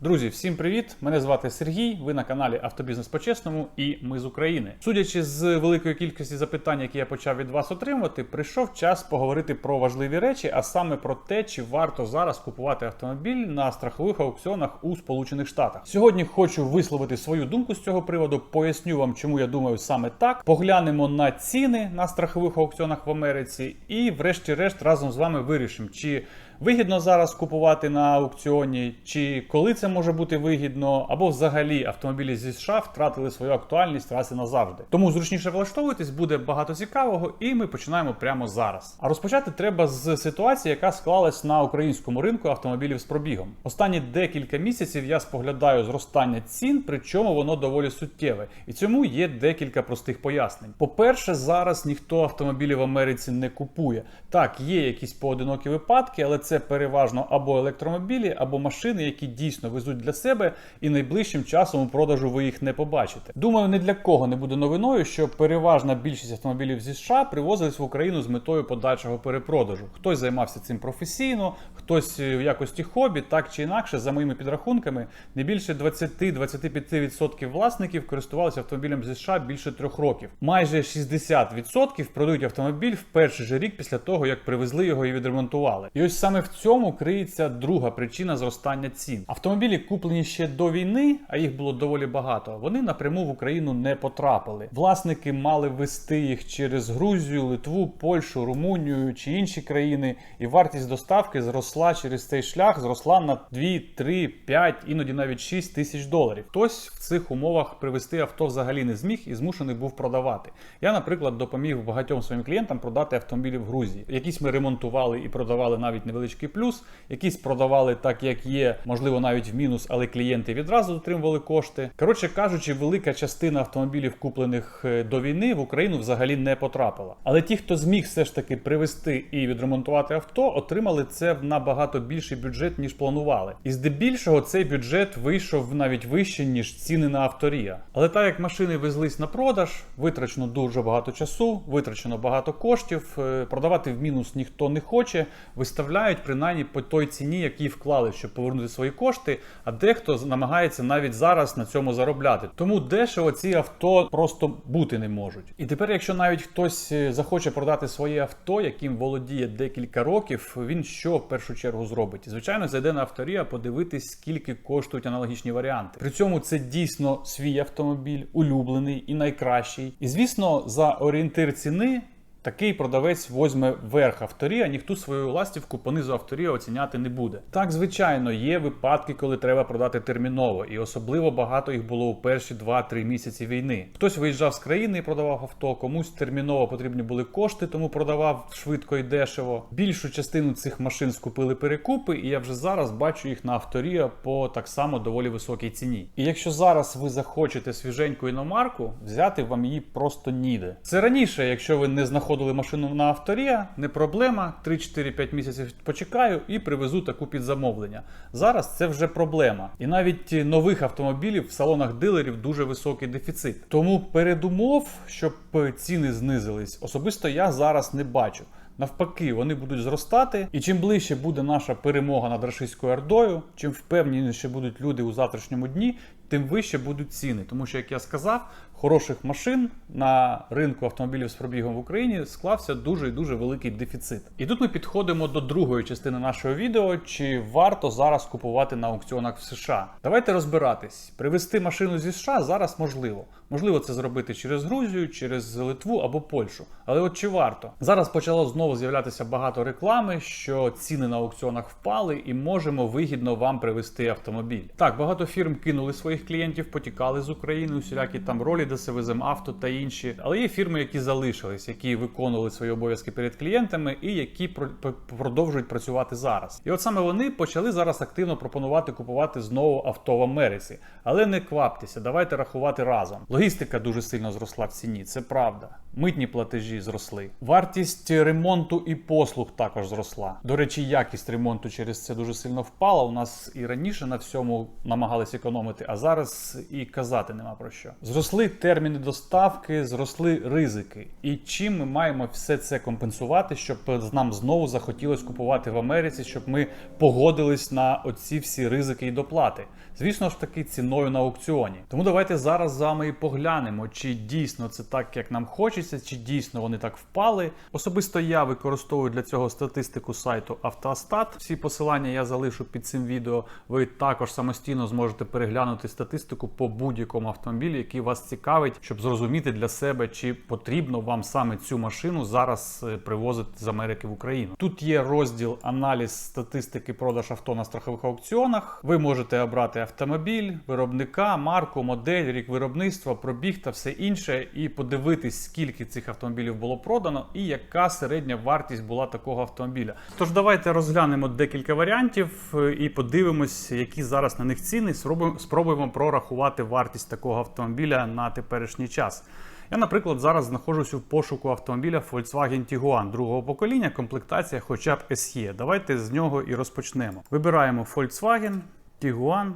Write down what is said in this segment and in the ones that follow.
Друзі, всім привіт! Мене звати Сергій. Ви на каналі Автобізнес по-чесному і ми з України. Судячи з великої кількості запитань, які я почав від вас отримувати, прийшов час поговорити про важливі речі, а саме про те, чи варто зараз купувати автомобіль на страхових аукціонах у Сполучених Штатах. Сьогодні хочу висловити свою думку з цього приводу. Поясню вам, чому я думаю саме так. Поглянемо на ціни на страхових аукціонах в Америці, і, врешті-решт, разом з вами вирішимо, чи вигідно зараз купувати на аукціоні, чи коли це може бути вигідно, або взагалі автомобілі зі США втратили свою актуальність раз і назавжди. Тому зручніше влаштовуйтесь, буде багато цікавого, і ми починаємо прямо зараз. А розпочати треба з ситуації, яка склалась на українському ринку автомобілів з пробігом. Останні декілька місяців я споглядаю зростання цін, причому воно доволі суттєве. І цьому є декілька простих пояснень. По-перше, зараз ніхто автомобілі в Америці не купує. Так, є якісь поодинокі випадки, але це переважно або електромобілі, або машини, які дійсно везуть для себе, і найближчим часом у продажу ви їх не побачите. Думаю, ні для кого не буде новиною, що переважна більшість автомобілів зі США привозились в Україну з метою подальшого перепродажу. Хтось займався цим професійно, хтось е, в якості хобі, так чи інакше, за моїми підрахунками, не більше 20-25% власників користувалися автомобілем зі США більше трьох років. Майже 60% продають автомобіль в перший же рік після того, як привезли його і відремонтували. І ось саме в цьому криється друга причина зростання цін. Автомобілі, куплені ще до війни, а їх було доволі багато. Вони напряму в Україну не потрапили. Власники мали вести їх через Грузію, Литву, Польщу, Румунію чи інші країни, і вартість доставки зросла через цей шлях, зросла на 2, 3, 5, іноді навіть 6 тисяч доларів. Хтось в цих умовах привезти авто взагалі не зміг і змушений був продавати. Я, наприклад, допоміг багатьом своїм клієнтам продати автомобілі в Грузії. Якісь ми ремонтували і продавали навіть невеличкий плюс, якісь продавали так, як є, можливо, навіть в мінус, але клієнти відразу отримували кошти. Коротше кажучи, велика частина автомобілів, куплених е, до війни, в Україну взагалі не потрапила. Але ті, хто зміг все ж таки привезти і відремонтувати авто, отримали це в набагато більший бюджет, ніж планували. І здебільшого цей бюджет вийшов навіть вище, ніж ціни на авторія. Але так як машини везлись на продаж, витрачено дуже багато часу, витрачено багато коштів. е, Продавати в мінус ніхто не хоче, виставляють принаймні по той ціні, які вклали, щоб повернути свої кошти. А дехто намагається навіть зараз на цьому заробляти. Тому дешево ці авто просто бути не можуть. І тепер, якщо навіть хтось е, захоче продати своє авто, яким володіє декілька років, він що в першу чергу зробить? Звичайно, зайде на авторія подивитись, скільки коштують аналогічні варіанти. При цьому це дійсно свій автомобіль, улюблений і найкращий. І звісно, за орієнтир ціни. Такий продавець возьме верх авторія, ніхто свою ластівку понизу авторія оціняти не буде. Так, звичайно, є випадки, коли треба продати терміново, і особливо багато їх було у перші 2-3 місяці війни. Хтось виїжджав з країни і продавав авто, комусь терміново потрібні були кошти, тому продавав швидко і дешево. Більшу частину цих машин скупили перекупи, і я вже зараз бачу їх на авторія по так само доволі високій ціні. І якщо зараз ви захочете свіженьку іномарку, взяти вам її просто ніде. Це раніше, якщо ви не знаходили машину на авторія, не проблема. 3-4-5 місяців почекаю і привезу таку під замовлення. Зараз це вже проблема. І навіть нових автомобілів в салонах дилерів дуже високий дефіцит. Тому передумов, щоб ціни знизились, особисто я зараз не бачу. Навпаки, вони будуть зростати, і чим ближче буде наша перемога над рашистською ордою, чим впевненіше будуть люди у завтрашньому дні, тим вище будуть ціни. Тому що, як я сказав, хороших машин на ринку автомобілів з пробігом в Україні склався дуже і дуже великий дефіцит. І тут ми підходимо до другої частини нашого відео: чи варто зараз купувати на аукціонах в США? Давайте розбиратись. Привезти машину зі США зараз можливо. Можливо, це зробити через Грузію, через Литву або Польщу. Але от чи варто? Зараз почало знову з'являтися багато реклами, що ціни на аукціонах впали, і можемо вигідно вам привезти автомобіль. Так, багато фірм кинули своїх клієнтів, потікали з України, усілякі там ролі, де везем авто та інші. Але є фірми, які залишились, які виконували свої обов'язки перед клієнтами і які про- про- продовжують працювати зараз. І от саме вони почали зараз активно пропонувати купувати знову авто в Америці. Але не кваптеся, давайте рахувати разом. Логістика дуже сильно зросла в ціні, це правда. Митні платежі зросли. Вартість ремонту і послуг також зросла. До речі, якість ремонту через це дуже сильно впала. У нас і раніше на всьому намагались економити, а зараз. і казати нема про що. Зросли терміни доставки, зросли ризики. І чим ми маємо все це компенсувати, щоб нам знову захотілось купувати в Америці, щоб ми погодились на оці всі ризики і доплати. Звісно ж таки, ціною на аукціоні. Тому давайте зараз з вами і поглянемо, чи дійсно це так, як нам хочеться, чи дійсно вони так впали. Особисто я використовую для цього статистику сайту Автостат. Всі посилання я залишу під цим відео. Ви також самостійно зможете переглянути статистику по будь-якому автомобілі, який вас цікавить, щоб зрозуміти для себе, чи потрібно вам саме цю машину зараз е, привозити з Америки в Україну. Тут є розділ аналіз статистики продаж авто на страхових аукціонах. Ви можете обрати автомобіль, виробника, марку, модель, рік виробництва, пробіг та все інше, і подивитись, скільки цих автомобілів було продано, і яка середня вартість була такого автомобіля. Тож давайте розглянемо декілька варіантів е, і подивимось, які зараз на них ціни. Спробуємо, прорахувати вартість такого автомобіля на теперішній час. Я, наприклад, зараз знаходжуся в пошуку автомобіля Volkswagen Tiguan другого покоління, комплектація хоча б SE. Давайте з нього і розпочнемо. Вибираємо Volkswagen Tiguan.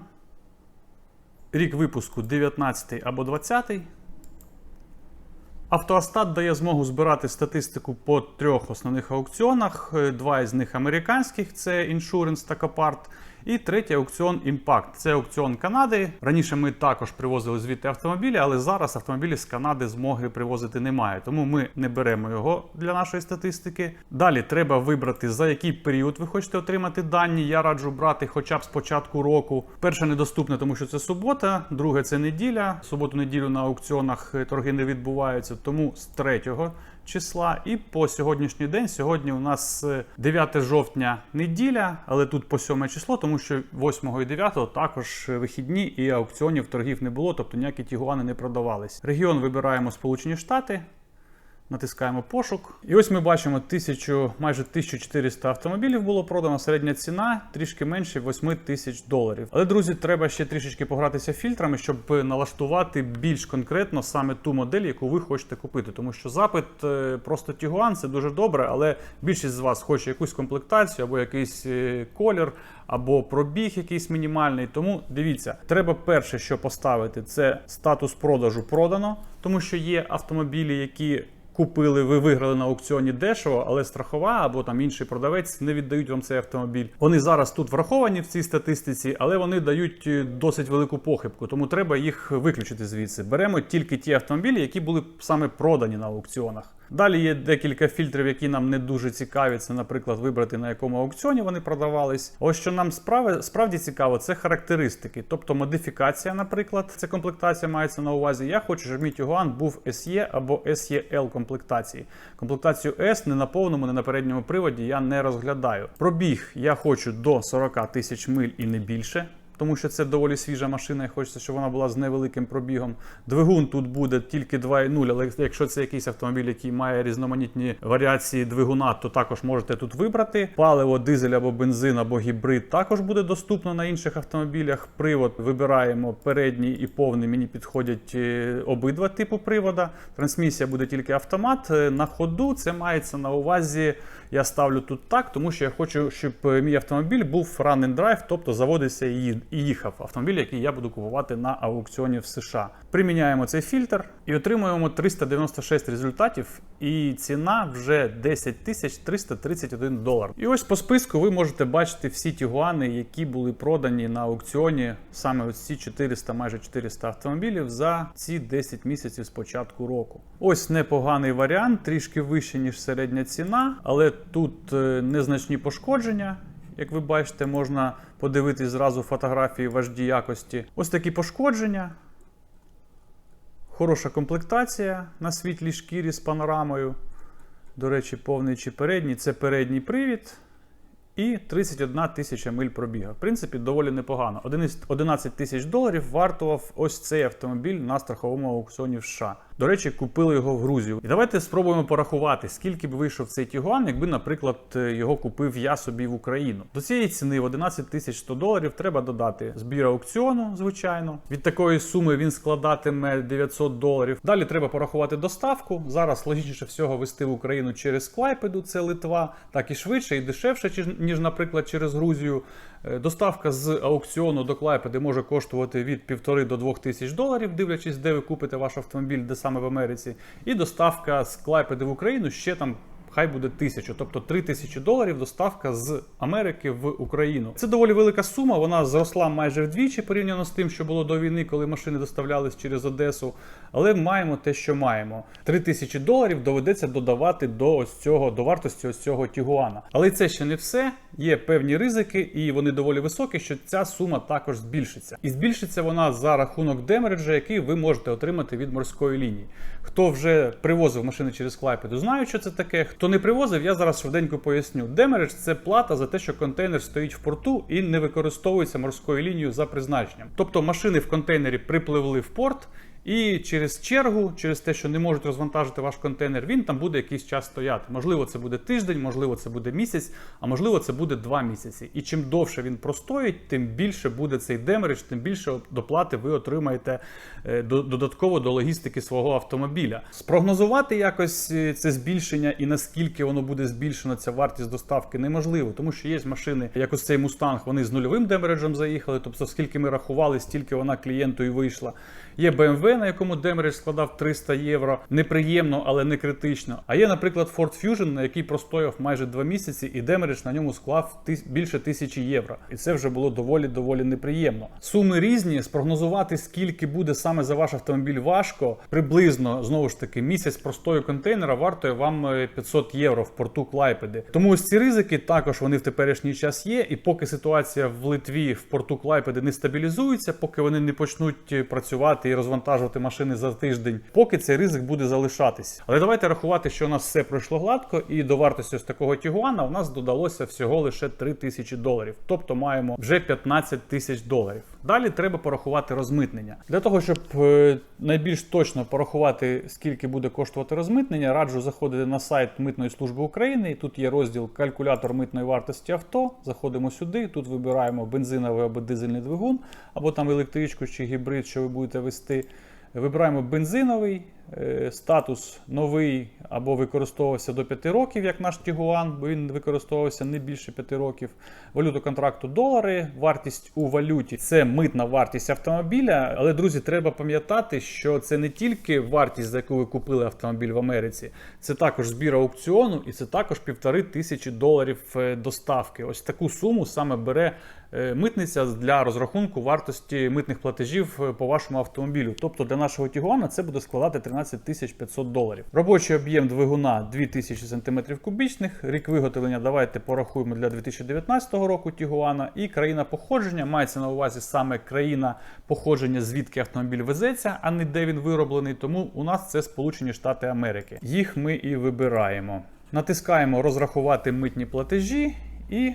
Рік випуску 19 або 20. Автоастат дає змогу збирати статистику по трьох основних аукціонах. Е, Два із них американських це Insurance та Copart. І третій аукціон Impact. Це аукціон Канади. Раніше ми також привозили звідти автомобілі, але зараз автомобілі з Канади змоги привозити немає. Тому ми не беремо його для нашої статистики. Далі треба вибрати за який період ви хочете отримати дані. Я раджу брати хоча б з початку року. Перше недоступне, тому що це субота, друге це неділя. Суботу-неділю на аукціонах е, торги не відбуваються, тому з 3 числа. І по сьогоднішній день, сьогодні у нас е, 9 жовтня неділя, але тут по 7 число, тому що 8 і 9 також вихідні і аукціонів торгів не було, тобто ніякі тігуани не продавались. Регіон вибираємо Сполучені Штати. Натискаємо пошук. І ось ми бачимо 1000, майже 1400 автомобілів було продано. Середня ціна трішки менше 8 тисяч доларів. Але, друзі, треба ще трішечки погратися фільтрами, щоб налаштувати більш конкретно саме ту модель, яку ви хочете купити. Тому що запит е, просто Tiguan це дуже добре, але більшість з вас хоче якусь комплектацію або якийсь е, колір, або пробіг якийсь мінімальний. Тому дивіться, треба перше, що поставити, це статус продажу продано, тому що є автомобілі, які купили, ви виграли на аукціоні дешево, але страхова або там інший продавець не віддають вам цей автомобіль. Вони зараз тут враховані в цій статистиці, але вони дають е, досить велику похибку, тому треба їх виключити звідси. Беремо тільки ті автомобілі, які були саме продані на аукціонах. Далі є декілька фільтрів, які нам не дуже цікаві. Це, наприклад, вибрати на якому аукціоні вони продавались. Ось що нам справи справді цікаво, це характеристики, тобто модифікація, наприклад, це комплектація мається на увазі. Я хочу, щоб мій Tiguan був SE або SEL комплектації. Комплектацію S не на повному, не на передньому приводі я не розглядаю. Пробіг я хочу до 40 тисяч миль і не більше тому що це доволі свіжа машина, і хочеться, щоб вона була з невеликим пробігом. Двигун тут буде тільки 2.0, але якщо це якийсь автомобіль, який має різноманітні варіації двигуна, то також можете тут вибрати. Паливо, дизель або бензин, або гібрид також буде доступно на інших автомобілях. Привод вибираємо передній і повний. Мені підходять е, обидва типу привода. Трансмісія буде тільки автомат. Е, На ходу це мається на увазі. Я ставлю тут так, тому що я хочу, щоб е, мій автомобіль був run and drive, тобто заводився і їхав автомобіль, який я буду купувати на аукціоні в США. Приміняємо цей фільтр і отримуємо 396 результатів. І ціна вже 10 тисяч 331 долар. І ось по списку ви можете бачити всі тігуани, які були продані на аукціоні саме ось ці 400, майже 400 автомобілів за ці 10 місяців з початку року. Ось непоганий варіант, трішки вище ніж середня ціна, але тут е, незначні пошкодження. Як ви бачите, можна подивитись зразу фотографії в HD якості. Ось такі пошкодження. Хороша комплектація на світлій шкірі з панорамою. До речі, повний чи передній це передній привід. І 31 тисяча миль пробіга. В принципі, доволі непогано. 11 тисяч доларів вартував ось цей автомобіль на страховому аукціоні в США. До речі, купили його в Грузію. І давайте спробуємо порахувати, скільки б вийшов цей Тігуан, якби, наприклад, його купив я собі в Україну. До цієї ціни в 11 тисяч 100 доларів треба додати збір аукціону, звичайно. Від такої суми він складатиме 900 доларів. Далі треба порахувати доставку. Зараз логічніше всього вести в Україну через Клайпеду, це Литва, так і швидше і дешевше, ніж, наприклад, через Грузію. Е, Доставка з аукціону до Клайпеди може коштувати від 1,5 до 2 тисяч доларів, дивлячись, де ви купите ваш автомобіль, де саме в Америці. І доставка з Клайпеди в Україну ще там. Хай буде тисячу, тобто 3 тисячі доларів доставка з Америки в Україну. Це доволі велика сума. Вона зросла майже вдвічі порівняно з тим, що було до війни, коли машини доставлялись через Одесу. Але маємо те, що маємо. 3 тисячі доларів доведеться додавати до ось цього до вартості ось цього Тігуана. Але це ще не все. Є певні ризики, і вони доволі високі, що ця сума також збільшиться. І збільшиться вона за рахунок демереджа, який ви можете отримати від морської лінії. Хто вже привозив машини через Клайпеду, знає, що це таке. Хто не привозив, я зараз швиденько поясню. Демередж це плата за те, що контейнер стоїть в порту і не використовується морською лінією за призначенням. Тобто машини в контейнері припливли в порт. І через чергу, через те, що не можуть розвантажити ваш контейнер, він там буде якийсь час стояти. Можливо, це буде тиждень, можливо, це буде місяць, а можливо, це буде два місяці. І чим довше він простоїть, тим більше буде цей демередж, тим більше доплати ви отримаєте е, додатково до логістики свого автомобіля. Спрогнозувати якось е, це збільшення і наскільки воно буде збільшено, ця вартість доставки неможливо, тому що є машини, як ось цей Мустанг, вони з нульовим демереджем заїхали. Тобто, скільки ми рахували, стільки вона клієнту і вийшла. Є BMW, на якому демередж складав 300 євро. Неприємно, але не критично. А є, наприклад, Ford Fusion, на який простояв майже два місяці, і демередж на ньому склав тис- більше тисячі євро. І це вже було доволі доволі неприємно. Суми різні. Спрогнозувати, скільки буде саме за ваш автомобіль важко. Приблизно знову ж таки місяць простою контейнера вартує вам е, 500 євро в порту Клайпеди. Тому ось ці ризики також вони в теперішній час є. І поки ситуація в Литві в порту Клайпеди не стабілізується, поки вони не почнуть е, працювати і розвантажувати машини за тиждень, поки цей ризик буде залишатись. Але давайте рахувати, що у нас все пройшло гладко, і до вартості ось такого Тігуана у нас додалося всього лише 3 тисячі доларів. Тобто маємо вже 15 тисяч доларів. Далі треба порахувати розмитнення. Для того, щоб е, найбільш точно порахувати, скільки буде коштувати розмитнення, раджу заходити на сайт Митної служби України. І тут є розділ калькулятор митної вартості авто. Заходимо сюди. Тут вибираємо бензиновий або дизельний двигун, або там електричку чи гібрид, що ви будете вести. Вибираємо бензиновий, статус новий або використовувався до 5 років, як наш Тігуан, бо він використовувався не більше 5 років. Валюту контракту долари, вартість у валюті це митна вартість автомобіля. Але, друзі, треба пам'ятати, що це не тільки вартість, за яку ви купили автомобіль в Америці, це також збір аукціону і це також півтори тисячі доларів е, доставки. Ось таку суму саме бере е, митниця для розрахунку вартості митних платежів е, по вашому автомобілю. Тобто для нашого Тігуана це буде складати 13 тисяч 500 доларів. Робочий об'єм двигуна 2000 см кубічних. Рік виготовлення давайте порахуємо для 2019 року Тігуана. І країна походження мається на увазі саме країна походження, звідки автомобіль везеться, а не де він вироблений. Тому у нас це Сполучені Штати Америки. Їх ми і вибираємо. Натискаємо розрахувати митні платежі і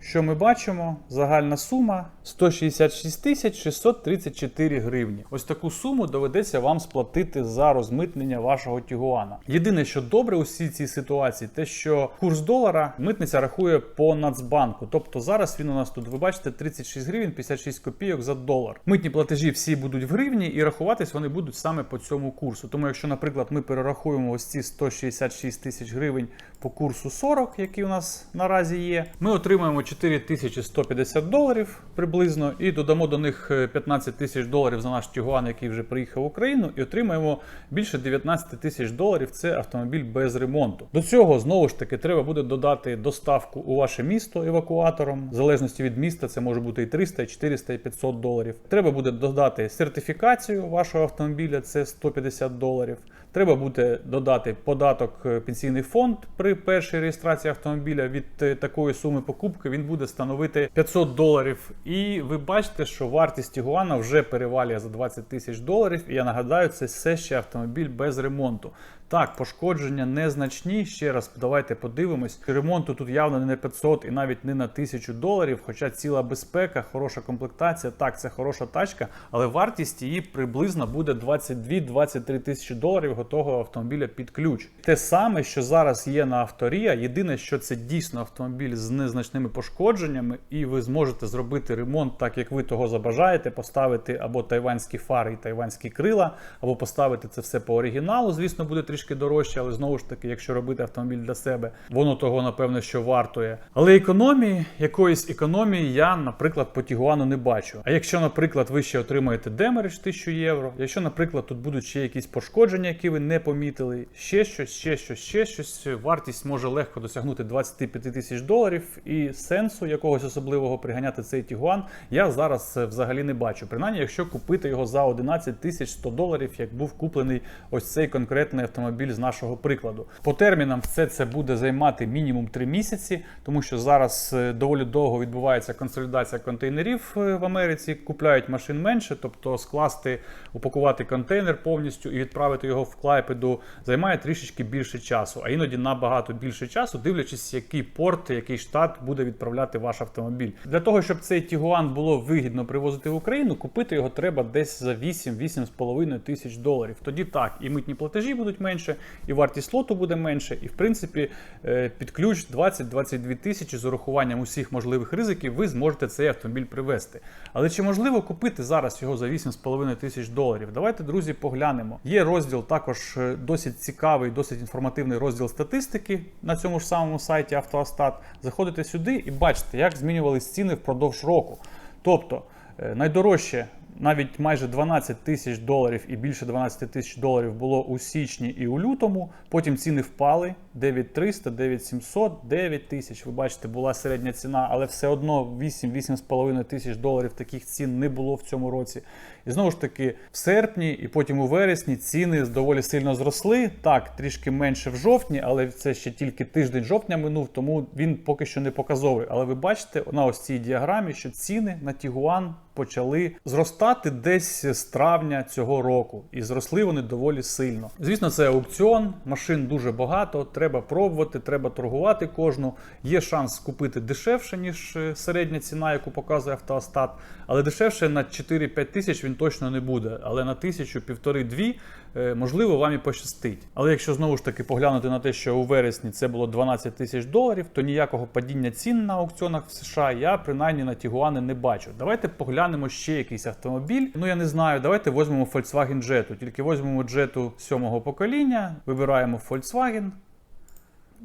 що ми бачимо? Загальна сума 166 тисяч 634 гривні. Ось таку суму доведеться вам сплатити за розмитнення вашого Тігуана. Єдине, що добре у всій цій ситуації, те, що курс долара митниця рахує по Нацбанку. Тобто зараз він у нас тут, ви бачите, 36 гривень 56 копійок за долар. Митні платежі всі будуть в гривні і рахуватись вони будуть саме по цьому курсу. Тому, якщо, наприклад, ми перерахуємо ось ці 166 тисяч гривень по курсу 40, який у нас наразі є, ми отримаємо 4150 доларів приблизно, і додамо до них е, 15 тисяч доларів за наш Тігуан, який вже приїхав в Україну, і отримаємо більше 19 тисяч доларів. Це автомобіль без ремонту. До цього знову ж таки треба буде додати доставку у ваше місто евакуатором. В залежності від міста, це може бути і 300, і 400, і 500 доларів. Треба буде додати сертифікацію вашого автомобіля, це 150 доларів. Треба буде додати податок е, пенсійний фонд при першій реєстрації автомобіля від е, такої суми покупки. Він буде становити 500 доларів. І ви бачите, що вартість Тігуана вже перевалює за 20 тисяч доларів. І я нагадаю, це все ще автомобіль без ремонту. Так, пошкодження незначні. Ще раз давайте подивимось. Ремонту тут явно не на 500 і навіть не на 1000 доларів. Хоча ціла безпека, хороша комплектація. Так, це хороша тачка, але вартість її приблизно буде 22-23 тисячі доларів готового автомобіля під ключ. Те саме, що зараз є на авторія. Єдине, що це дійсно автомобіль з незначними пошкодженнями, і ви зможете зробити ремонт так, як ви того забажаєте, поставити або тайванські фари і тайванські крила, або поставити це все по оригіналу. Звісно, буде трішки дорожче, але знову ж таки, якщо робити автомобіль для себе, воно того напевно що вартує. Але економії, якоїсь економії я, наприклад, по Тігуану не бачу. А якщо, наприклад, ви ще отримаєте демеридж 1000 євро, якщо, наприклад, тут будуть ще якісь пошкодження, які ви не помітили, ще щось, ще щось, ще щось, вартість може легко досягнути 25 тисяч доларів, і сенсу якогось особливого приганяти цей Тігуан я зараз е, взагалі не бачу. Принаймні, якщо купити його за 11 тисяч 100 доларів, як був куплений ось цей конкретний автомобіль з нашого прикладу. По термінам все це буде займати мінімум 3 місяці, тому що зараз е, доволі довго відбувається консолідація контейнерів е, в Америці. Купляють машин менше, тобто скласти, упакувати контейнер повністю і відправити його в Клайпеду займає трішечки більше часу, а іноді набагато більше часу, дивлячись, який порт, який штат буде відправляти ваш автомобіль. Для того щоб цей Тігуан було вигідно привозити в Україну, купити його треба десь за 8-8,5 тисяч доларів. Тоді так, і митні платежі будуть менше, і вартість лоту буде менше, і в принципі е, під ключ 20-22 тисячі з урахуванням усіх можливих ризиків ви зможете цей автомобіль привезти. Але чи можливо купити зараз його за 8,5 тисяч доларів? Давайте, друзі, поглянемо. Є розділ також е, досить цікавий, досить інформативний розділ статистики на цьому ж самому сайті Автоастат. Заходите сюди і бачите, як змінювались ціни впродовж року. Тобто е, найдорожче. Навіть майже 12 тисяч доларів і більше 12 тисяч доларів було у січні і у лютому. Потім ціни впали 9300, 9700, 9 тисяч. Ви бачите, була середня ціна, але все одно 8-8,5 тисяч доларів таких цін не було в цьому році. І знову ж таки, в серпні і потім у вересні ціни доволі сильно зросли. Так, трішки менше в жовтні, але це ще тільки тиждень жовтня минув, тому він поки що не показовий. Але ви бачите на ось цій діаграмі, що ціни на Тігуан почали зростати десь з травня цього року, і зросли вони доволі сильно. Звісно, це аукціон, машин дуже багато. Треба пробувати, треба торгувати кожну. Є шанс купити дешевше, ніж е, середня ціна, яку показує автоостат, але дешевше на 4-5 тисяч він точно не буде. Але на тисячу, півтори-дві, можливо, вам і пощастить. Але якщо знову ж таки поглянути на те, що у вересні це було 12 тисяч доларів, то ніякого падіння цін на аукціонах в США я принаймні на Тігуани не бачу. Давайте поглянемо ще якийсь автомобіль. Ну я не знаю. Давайте візьмемо Volkswagen Jetta. Тільки візьмемо Jetta сьомого покоління, вибираємо Volkswagen.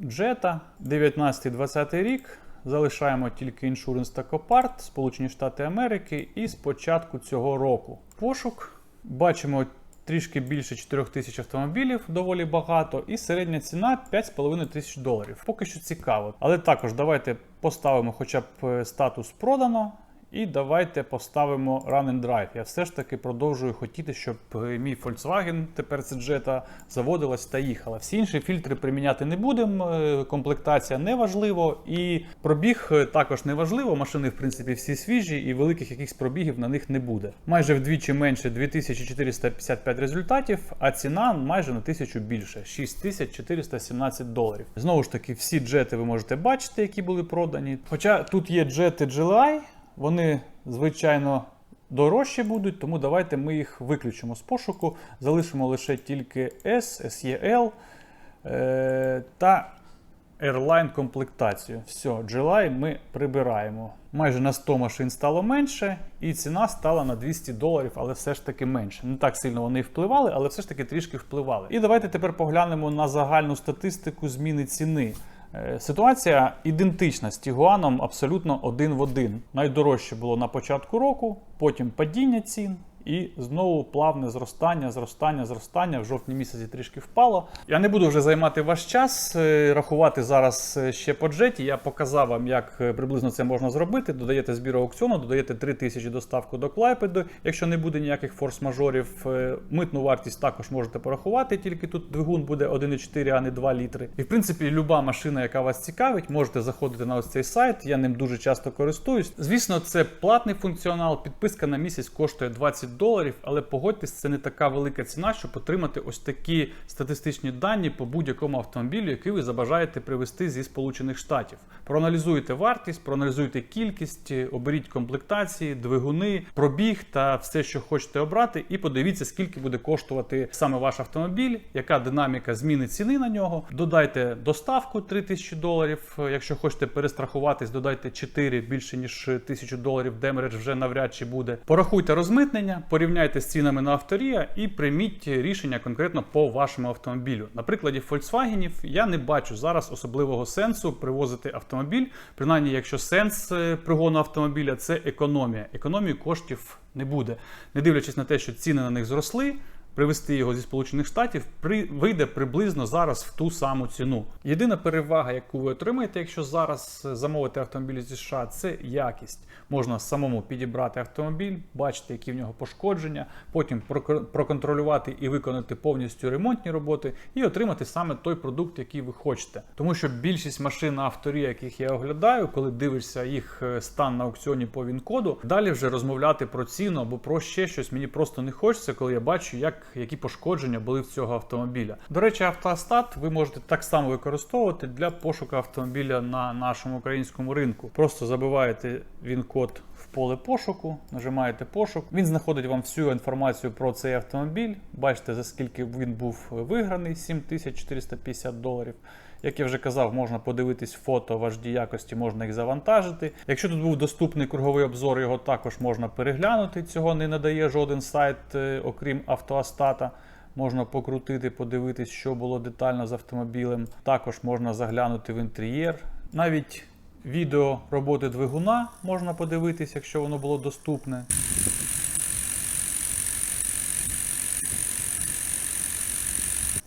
Jetta, 19-20 рік. Залишаємо тільки іншуренс та Копарт, Сполучені Штати Америки, і з початку цього року. Пошук. Бачимо трішки більше 4 тисяч автомобілів, доволі багато, і середня ціна 5,5 тисяч доларів. Поки що цікаво. Але також давайте поставимо хоча б е, статус продано. І давайте поставимо Run and Drive. Я все ж таки продовжую хотіти, щоб е, мій Volkswagen, тепер це Jetta, заводилась та їхала. Всі інші фільтри приміняти не будемо. е, Комплектація не важливо, і пробіг е, також не важливо. Машини, в принципі, всі свіжі, і великих якихось пробігів на них не буде. Майже вдвічі менше 2455 результатів, а ціна майже на 1000 більше 6417 доларів. Знову ж таки, всі джети ви можете бачити, які були продані. Хоча тут є джети GLI, вони, звичайно, дорожчі будуть, тому давайте ми їх виключимо з пошуку. Залишимо лише тільки S, SEL е, та Airline комплектацію. Все, GLI ми прибираємо. Майже на 100 машин стало менше, і ціна стала на 200 доларів, але все ж таки менше. Не так сильно вони впливали, але все ж таки трішки впливали. І давайте тепер поглянемо на загальну статистику зміни ціни. Е, Ситуація ідентична з Тігуаном абсолютно один в один. Найдорожче було на початку року, потім падіння цін. І знову плавне зростання, зростання, зростання. В жовтні місяці трішки впало. Я не буду вже займати ваш час, е, рахувати зараз е, ще по джеті. Я показав вам, як е, приблизно це можна зробити. Додаєте збір аукціону, додаєте 3 тисячі доставку до Клайпеду. Якщо не буде ніяких форс-мажорів, митну вартість також можете порахувати, тільки тут двигун буде 1,4, а не 2 літри. І в принципі, люба машина, яка вас цікавить, можете заходити на ось цей сайт. Я ним дуже часто користуюсь. Звісно, це платний функціонал. Підписка на місяць коштує 20 20 доларів, але погодьтесь, це не така велика ціна, щоб отримати ось такі статистичні дані по будь-якому автомобілю, який ви забажаєте привезти зі Сполучених Штатів. Проаналізуйте вартість, проаналізуйте кількість, оберіть комплектації, двигуни, пробіг та все, що хочете обрати, і подивіться, скільки буде коштувати саме ваш автомобіль, яка динаміка зміни ціни на нього. Додайте доставку 3000 доларів. Якщо хочете перестрахуватись, додайте 4 більше ніж 1000 доларів. Демередж вже навряд чи буде. Порахуйте розмитнення, порівняйте з цінами на авторія і прийміть рішення конкретно по вашому автомобілю. На прикладі Volkswagen я не бачу зараз особливого сенсу привозити автомобіль. Принаймні, якщо сенс е, пригону автомобіля це економія. Економії коштів не буде, не дивлячись на те, що ціни на них зросли. Привезти його зі Сполучених Штатів при вийде приблизно зараз в ту саму ціну. Єдина перевага, яку ви отримаєте, якщо зараз замовити автомобіль зі США, це якість. Можна самому підібрати автомобіль, бачити, які в нього пошкодження, потім прокон- проконтролювати і виконати повністю ремонтні роботи, і отримати саме той продукт, який ви хочете. Тому що більшість машин на авторі, яких я оглядаю, коли дивишся їх е, стан на аукціоні по він-коду, далі вже розмовляти про ціну або про ще щось мені просто не хочеться, коли я бачу, як які пошкодження були в цього автомобіля. До речі, автостат ви можете так само використовувати для пошуку автомобіля на нашому українському ринку. Просто забиваєте він-код в поле пошуку, нажимаєте пошук. Він знаходить вам всю інформацію про цей автомобіль. Бачите, за скільки він був виграний 7450 доларів. Як я вже казав, можна подивитись фото в HD якості, можна їх завантажити. Якщо тут був доступний круговий обзор, його також можна переглянути. Цього не надає жоден сайт, е, окрім автоастата. Можна покрутити, подивитись, що було детально з автомобілем. Також можна заглянути в інтер'єр. Навіть відео роботи двигуна можна подивитись, якщо воно було доступне.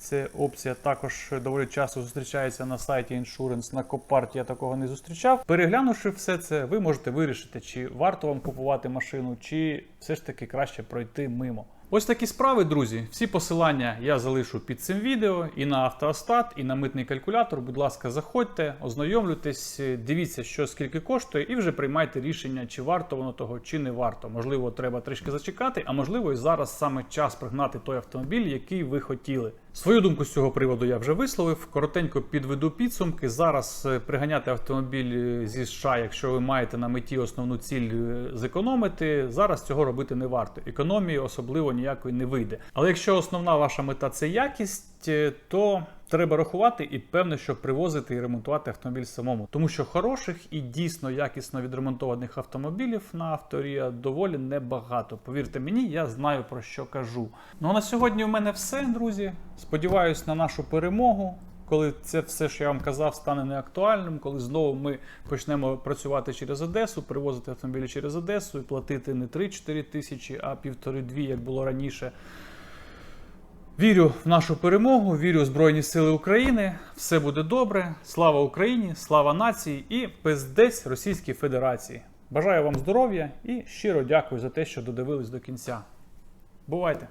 Це опція також доволі часто зустрічається на сайті Insurance. На Копарт я такого не зустрічав. Переглянувши все це, ви можете вирішити, чи варто вам купувати машину, чи все ж таки краще пройти мимо. Ось такі справи, друзі. Всі посилання я залишу під цим відео і на автоостат, і на митний калькулятор. Будь ласка, заходьте, ознайомлюйтесь, дивіться, що скільки коштує, і вже приймайте рішення, чи варто воно того, чи не варто. Можливо, треба трішки зачекати, а можливо, і зараз саме час пригнати той автомобіль, який ви хотіли. Свою думку з цього приводу я вже висловив. Коротенько підведу підсумки. Зараз е, приганяти автомобіль е, зі США, якщо ви маєте на меті основну ціль е, зекономити. Зараз цього робити не варто. Економії особливо ніякої не вийде. Але якщо основна ваша мета це якість, то треба рахувати і певне, що привозити і ремонтувати автомобіль самому. Тому що хороших і дійсно якісно відремонтованих автомобілів на авторія доволі небагато. Повірте мені, я знаю про що кажу. Ну а на сьогодні у мене все, друзі. Сподіваюсь на нашу перемогу. Коли це все, що я вам казав, стане неактуальним, коли знову ми почнемо працювати через Одесу, привозити автомобілі через Одесу і платити не 3-4 тисячі, а півтори-дві, як було раніше. Вірю в нашу перемогу, вірю в Збройні Сили України. Все буде добре. Слава Україні, слава нації і пиздець Російській Федерації. Бажаю вам здоров'я і щиро дякую за те, що додивились до кінця. Бувайте!